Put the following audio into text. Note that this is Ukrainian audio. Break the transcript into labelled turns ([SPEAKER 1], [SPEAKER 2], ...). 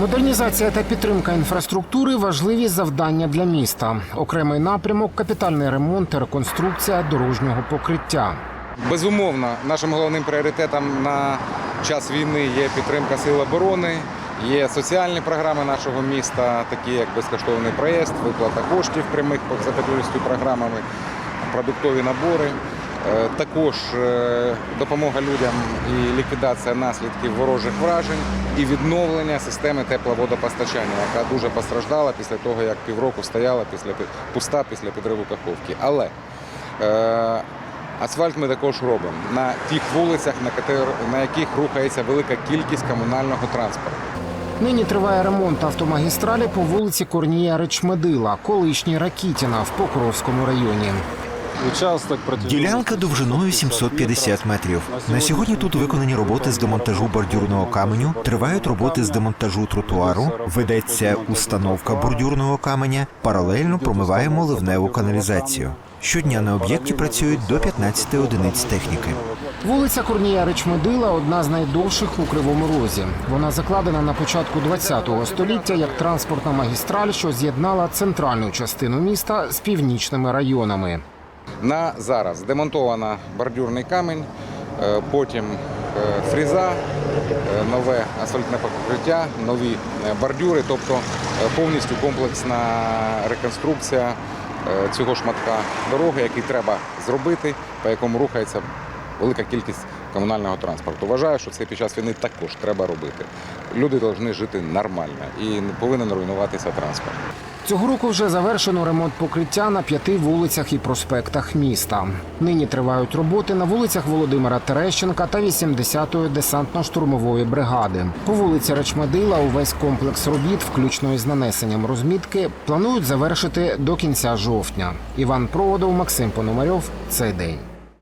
[SPEAKER 1] Модернізація та підтримка інфраструктури важливі завдання для міста. Окремий напрямок капітальний ремонт та реконструкція дорожнього покриття.
[SPEAKER 2] Безумовно, нашим головним пріоритетом на час війни є підтримка сил оборони, є соціальні програми нашого міста, такі як безкоштовний проїзд, виплата коштів прямих за 50 програмами, продуктові набори. Е, Також е, допомога людям і ліквідація наслідків ворожих вражень і відновлення системи тепловодопостачання, яка дуже постраждала після того, як півроку стояла після пуста після підриву Каховки. Але е, Асфальт ми також робимо на тих вулицях, на, яких рухається велика кількість комунального транспорту.
[SPEAKER 1] Нині триває ремонт автомагістралі по вулиці Корнія Речмедила, колишній Ракітіна в Покровському районі.
[SPEAKER 3] Ділянка довжиною 750 метрів. На сьогодні тут виконані роботи з демонтажу бордюрного каменю, тривають роботи з демонтажу тротуару, ведеться установка бордюрного каменя. Паралельно промиваємо ливневу каналізацію. Щодня на об'єкті працюють до 15 одиниць техніки.
[SPEAKER 1] Вулиця Корнія Речмедила одна з найдовших у Кривому Розі. Вона закладена на початку ХХ століття як транспортна магістраль, що з'єднала центральну частину міста з північними районами.
[SPEAKER 2] На зараз демонтовано бордюрний камінь, е, потім е, фріза, е, нове асфальтне покриття, нові бордюри, тобто повністю комплексна реконструкція цього шматка дороги, який треба зробити, по якому рухається велика кількість комунального транспорту. Вважаю, що це під час війни також треба робити. Люди повинні жити нормально і не повинен руйнуватися транспорт.
[SPEAKER 1] Цього року вже завершено ремонт покриття на п'яти вулицях і проспектах міста. Нині тривають роботи на вулицях Володимира Терещенка та 80-ї десантно-штурмової бригади. По вулиці Речмедила увесь комплекс робіт, включно із нанесенням розмітки, планують завершити до кінця жовтня. Іван Проводов, Максим Пономарьов. Цей день.